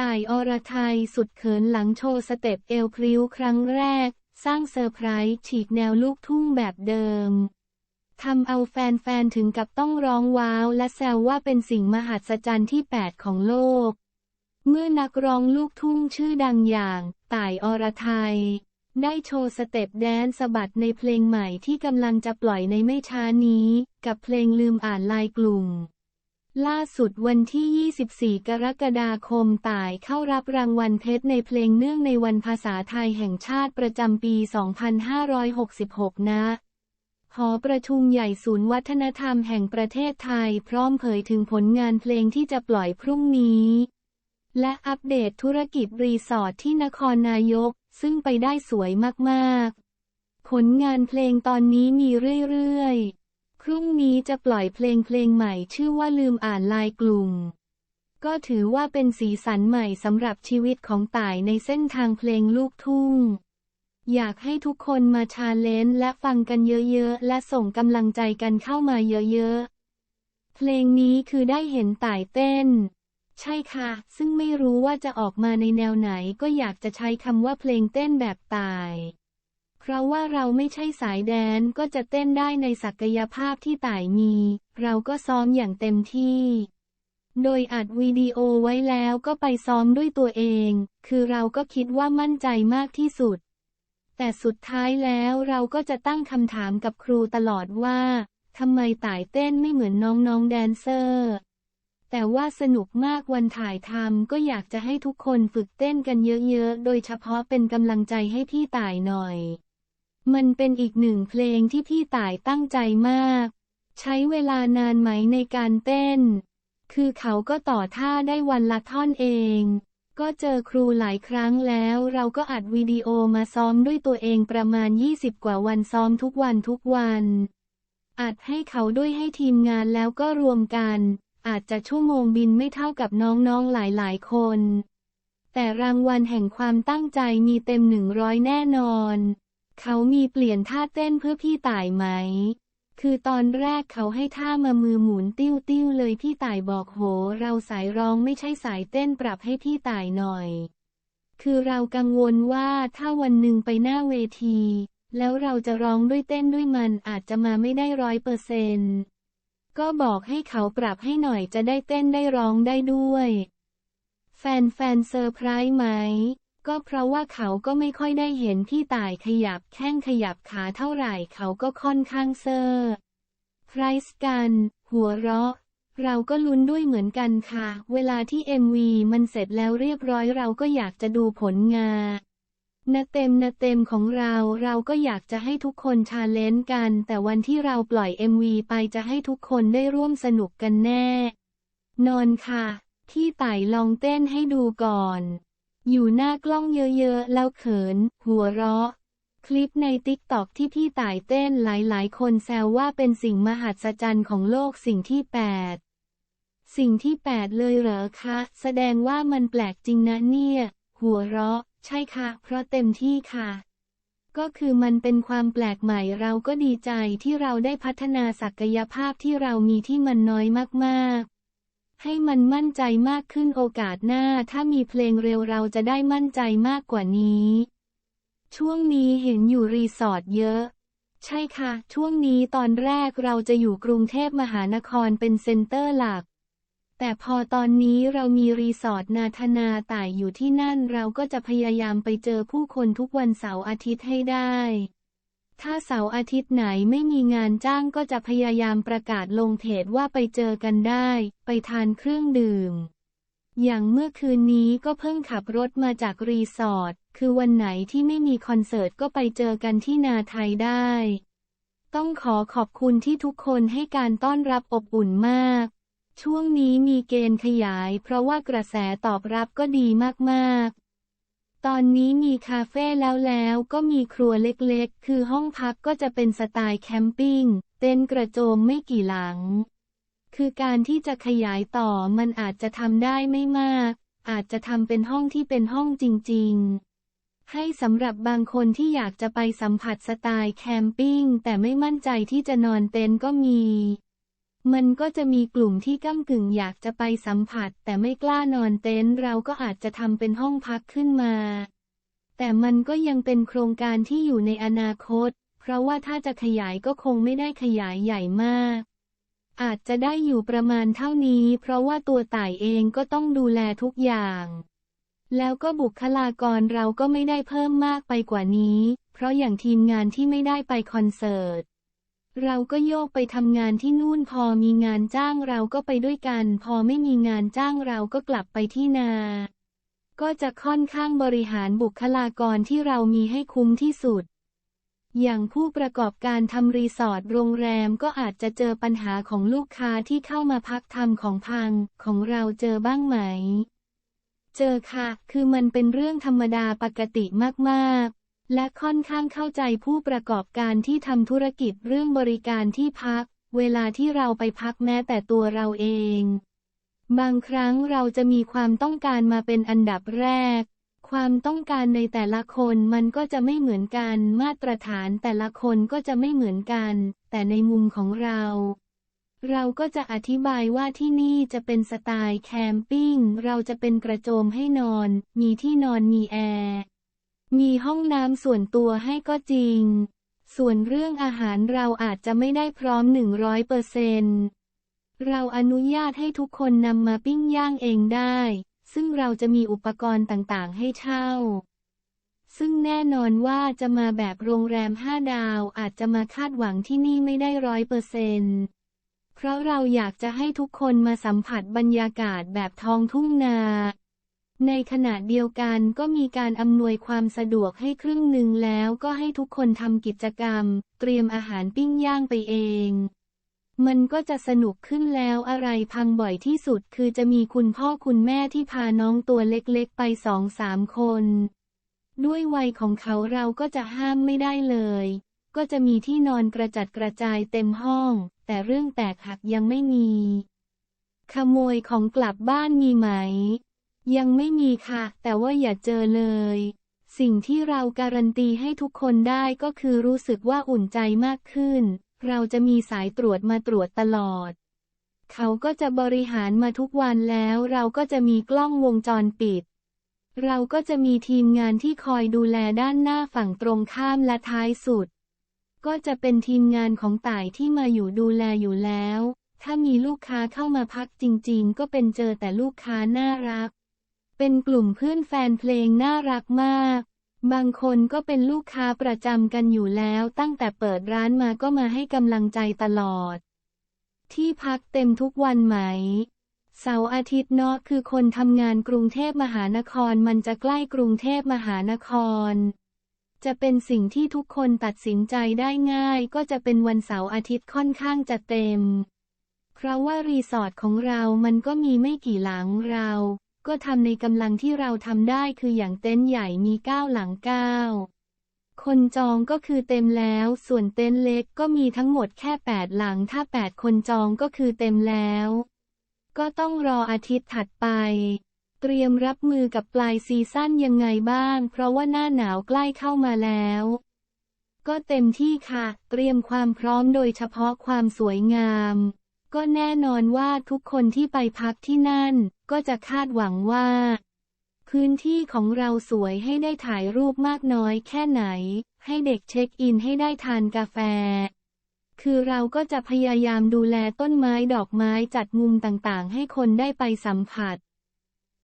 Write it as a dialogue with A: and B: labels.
A: ต่ายอรไทยสุดเขินหลังโชว์สเต็ปเอวพริ้วครั้งแรก สร้างเซอร์ไพรส์ฉีกแนวลูกทุ่งแบบเดิมทำเอาแฟนๆถึงกับต้องร้องว้าวและแซวว่าเป็นสิ่งมหัศจรรย์ที่ 8 ของโลก เมื่อนักร้องลูกทุ่งชื่อดังอย่าง ต่ายอรไทยได้โชว์สเต็ปแดนสะบัดในเพลงใหม่ที่กำลังจะปล่อยในไม่ช้านี้ กับเพลงลืมอ่านลายกลุ่ม ล่าสุดวันที่ 24 กรกฎาคมต่ายเข้ารับรางวัลเพชรในเพลงเนื่องในวันภาษาไทยแห่งชาติประจำปี 2566 นะหอประชุมใหญ่ศูนย์วัฒนธรรมแห่งประเทศไทยพร้อมเผยถึงผลงานเพลงที่จะปล่อยพรุ่งนี้ และอัปเดตธุรกิจรีสอร์ทที่นครนายก ซึ่งไปได้สวยมาก ๆ ผลงานเพลงตอนนี้มีเรื่อย ๆ พรุ่งนี้จะปล่อยเพลงเพลงใหม่ชื่อว่าลืมอ่านลายกลุ่ม ก็ถือว่าเป็นสีสันใหม่สำหรับชีวิตของต่ายในเส้นทางเพลงลูกทุ่ง อยากให้ทุกคนมาชาเลนจ์และฟังกันเยอะๆ และส่งกำลังใจกันเข้ามาเยอะๆ เพลงนี้คือได้เห็นต่ายเต้น ใช่ค่ะ ซึ่งไม่รู้ว่าจะออกมาในแนวไหนก็อยากจะใช้คำว่าเพลงเต้นแบบตาย เพราะว่าเราไม่ใช่สายแดนก็จะเต้นได้ในศักยภาพที่ต่ายมี เราก็ซ้อมอย่างเต็มที่ โดยอัดวิดีโอไว้แล้วก็ไปซ้อมด้วยตัวเอง คือเราก็คิดว่ามั่นใจมากที่สุด แต่สุดท้ายแล้วเราก็จะตั้งคำถามกับครูตลอดว่าทำไมต่ายเต้นไม่เหมือนน้องๆแดนเซอร์ แต่ว่าสนุกมากวันถ่ายทำก็อยากจะให้ทุกคนฝึกเต้นกันเยอะๆ โดยเฉพาะเป็นกำลังใจให้พี่ต่ายหน่อย มันเป็นอีกหนึ่งเพลงที่พี่ต่ายตั้งใจมาก ใช้เวลานานไหมในการเต้น คือเขาก็ต่อท่าได้วันละท่อนเอง ก็เจอครูหลายครั้งแล้วเราก็อัดวิดีโอมาซ้อมด้วยตัวเองประมาณ 20 กว่าวันซ้อมทุกวันทุกวัน อัดให้เขาด้วยให้ทีมงานแล้วก็รวมกัน อาจจะชั่วโมงบินไม่เท่ากับน้องๆหลายๆคน แต่รางวัลแห่งความตั้งใจมีเต็มหนึ่งร้อยแน่นอน เขามีเปลี่ยนท่าเต้นเพื่อพี่ต่ายไหม คือตอนแรกเขาให้ท่ามามือหมุนติ้วติ้วเลยพี่ต่ายบอกโห เราสายร้องไม่ใช่สายเต้นปรับให้พี่ต่ายหน่อย คือเรากังวลว่าถ้าวันหนึ่งไปหน้าเวที แล้วเราจะร้องด้วยเต้นด้วยมันอาจจะมาไม่ได้ร้อยเปอร์เซนต์ก็บอกให้เขาปรับให้หน่อยจะได้เต้นได้ร้องได้ด้วย แฟนๆเซอร์ไพรส์ไหม ก็เพราะว่าเขาก็ไม่ค่อยได้เห็นพี่ต่ายขยับแข้งขยับขาเท่าไหร่เขาก็ค่อนข้างเซอร์ไพรส์กัน หัวเราะ เราก็ลุ้นด้วยเหมือนกันค่ะ เวลาที่ MV มันเสร็จแล้วเรียบร้อยเราก็อยากจะดูผลงานนาเต็มนาเต็มของเราเราก็อยากจะให้ทุกคนชาเลนจ์กัน แต่วันที่เราปล่อย MV ไปจะให้ทุกคนได้ร่วมสนุกกันแน่ นอนค่ะพี่ไต่ลองเต้นให้ดูก่อน อยู่หน้ากล้องเยอะๆ แล้วเขิน หัวเราะ คลิปในติ๊กต็อกที่พี่ต่ายเต้นหลายๆ คนแซวว่าเป็นสิ่งมหัศจรรย์ของโลกสิ่งที่ 8 สิ่งที่ 8 เลยเหรอคะ แสดงว่ามันแปลกจริงนะเนี่ย หัวเราะ ใช่ค่ะ เพราะเต็มที่ค่ะ ก็คือมันเป็นความแปลกใหม่เราก็ดีใจที่เราได้พัฒนาศักยภาพที่เรามีที่มันน้อยมากๆ ให้มันมั่นใจมากขึ้นโอกาสหน้าถ้ามีเพลงเร็วเราจะได้มั่นใจมากกว่านี้ ช่วงนี้เห็นอยู่รีสอร์ทเยอะ ใช่ค่ะ ช่วงนี้ตอนแรกเราจะอยู่กรุงเทพมหานครเป็นเซ็นเตอร์หลัก แต่พอตอนนี้เรามีรีสอร์ทนาธนาต่ายอยู่ที่นั่นเราก็จะพยายามไปเจอผู้คนทุกวันเสาร์อาทิตย์ให้ได้ ถ้าเสาร์อาทิตย์ไหนไม่มีงานจ้างก็จะพยายามประกาศลงเพจว่าไปเจอกันได้ ไปทานเครื่องดื่ม อย่างเมื่อคืนนี้ก็เพิ่งขับรถมาจากรีสอร์ท คือวันไหนที่ไม่มีคอนเสิร์ตก็ไปเจอกันที่นาไทยได้ ต้องขอขอบคุณที่ทุกคนให้การต้อนรับอบอุ่นมาก ช่วงนี้มีเกณฑ์ขยาย เพราะว่ากระแสตอบรับก็ดีมากๆ ตอนนี้มีคาเฟ่แล้วแล้วก็มีครัวเล็กๆ คือห้องพักก็จะเป็นสไตล์แคมปิ้ง เต็นท์กระโจมไม่กี่หลัง คือการที่จะขยายต่อมันอาจจะทำได้ไม่มาก อาจจะทำเป็นห้องที่เป็นห้องจริงๆ ให้สำหรับบางคนที่อยากจะไปสัมผัสสไตล์แคมปิ้งแต่ไม่มั่นใจที่จะนอนเต็นท์ก็มี มันก็จะมีกลุ่มที่ก้ากึ่งอยากจะไปสัมผัส แต่ไม่กล้านอนเต็นท์เราก็อาจจะทำเป็นห้องพักขึ้นมา แต่มันก็ยังเป็นโครงการที่อยู่ในอนาคต เพราะว่าถ้าจะขยายก็คงไม่ได้ขยายใหญ่มาก อาจจะได้อยู่ประมาณเท่านี้ เพราะว่าตัวต่ายเองก็ต้องดูแลทุกอย่าง แล้วก็บุคลากรเราก็ไม่ได้เพิ่มมากไปกว่านี้ เพราะอย่างทีมงานที่ไม่ได้ไปคอนเสิร์ต เราก็โยกไปทำงานที่นู่นพอมีงานจ้างเราก็ไปด้วยกัน พอไม่มีงานจ้างเราก็กลับไปที่นา ก็จะค่อนข้างบริหารบุคลากรที่เรามีให้คุ้มที่สุด อย่างผู้ประกอบการทำรีสอร์ทโรงแรมก็อาจจะเจอปัญหาของลูกค้าที่เข้ามาพักทำของพังของเราเจอบ้างไหม เจอค่ะ คือมันเป็นเรื่องธรรมดาปกติมากๆ และค่อนข้างเข้าใจผู้ประกอบการที่ทำธุรกิจเรื่องบริการที่พัก เวลาที่เราไปพักแม้แต่ตัวเราเอง บางครั้งเราจะมีความต้องการมาเป็นอันดับแรก ความต้องการในแต่ละคนมันก็จะไม่เหมือนกัน มาตรฐานแต่ละคนก็จะไม่เหมือนกัน แต่ในมุมของเรา เราก็จะอธิบายว่าที่นี่จะเป็นสไตล์แคมปิ้ง เราจะเป็นกระโจมให้นอน มีที่นอนมีแอร์ มีห้องน้ำส่วนตัวให้ก็จริง ส่วนเรื่องอาหารเราอาจจะไม่ได้พร้อม100%เปอร์เซนต์เราอนุญาตให้ทุกคนนำมาปิ้งย่างเองได้ ซึ่งเราจะมีอุปกรณ์ต่างๆ ให้เช่า ซึ่งแน่นอนว่าจะมาแบบโรงแรมห้าดาวอาจจะมาคาดหวังที่นี่ไม่ได้ร้อยเปอร์เซนต์เพราะเราอยากจะให้ทุกคนมาสัมผัสบรรยากาศแบบท้องทุ่งนา ในขณะเดียวกันก็มีการอำนวยความสะดวกให้ครึ่งหนึ่งแล้วก็ให้ทุกคนทำกิจกรรม เตรียมอาหารปิ้งย่างไปเอง มันก็จะสนุกขึ้นแล้วอะไรพังบ่อยที่สุดคือจะมีคุณพ่อคุณแม่ที่พาน้องตัวเล็กๆไปสองสามคน ด้วยวัยของเขาเราก็จะห้ามไม่ได้เลย ก็จะมีที่นอนกระจัดกระจายเต็มห้อง แต่เรื่องแตกหักยังไม่มี ขโมยของกลับบ้านมีไหม ยังไม่มีค่ะ แต่ว่าอย่าเจอเลย สิ่งที่เราการันตีให้ทุกคนได้ก็คือรู้สึกว่าอุ่นใจมากขึ้น เราจะมีสายตรวจมาตรวจตลอด เขาก็จะบริหารมาทุกวันแล้วเราก็จะมีกล้องวงจรปิด เราก็จะมีทีมงานที่คอยดูแลด้านหน้าฝั่งตรงข้ามและท้ายสุด ก็จะเป็นทีมงานของต่ายที่มาอยู่ดูแลอยู่แล้ว ถ้ามีลูกค้าเข้ามาพักจริง ๆ ก็เป็นเจอแต่ลูกค้าน่ารัก เป็นกลุ่มเพื่อนแฟนเพลงน่ารักมาก บางคนก็เป็นลูกค้าประจำกันอยู่แล้วตั้งแต่เปิดร้านมาก็มาให้กำลังใจตลอด ที่พักเต็มทุกวันไหม เสาร์อาทิตย์เนาะคือคนทำงานกรุงเทพมหานครมันจะใกล้กรุงเทพมหานคร จะเป็นสิ่งที่ทุกคนตัดสินใจได้ง่าย ก็จะเป็นวันเสาร์อาทิตย์ค่อนข้างจะเต็ม เพราะว่ารีสอร์ทของเรามันก็มีไม่กี่หลังเรา ก็ทำในกำลังที่เราทำได้คืออย่างเต็นท์ใหญ่มีเก้าหลังเก้าคนจองก็คือเต็มแล้ว ส่วนเต็นท์เล็กก็มีทั้งหมดแค่แปดหลัง ถ้าแปดคนจองก็คือเต็มแล้ว ก็ต้องรออาทิตย์ถัดไป เตรียมรับมือกับปลายซีซั่นยังไงบ้าง เพราะว่าหน้าหนาวใกล้เข้ามาแล้ว ก็เต็มที่ค่ะ เตรียมความพร้อมโดยเฉพาะความสวยงาม ก็แน่นอนว่าทุกคนที่ไปพักที่นั่น ก็จะคาดหวังว่า พื้นที่ของเราสวยให้ได้ถ่ายรูปมากน้อยแค่ไหน ให้เด็กเช็คอินให้ได้ทานกาแฟ คือเราก็จะพยายามดูแลต้นไม้ดอกไม้จัดมุมต่างๆ ให้คนได้ไปสัมผัส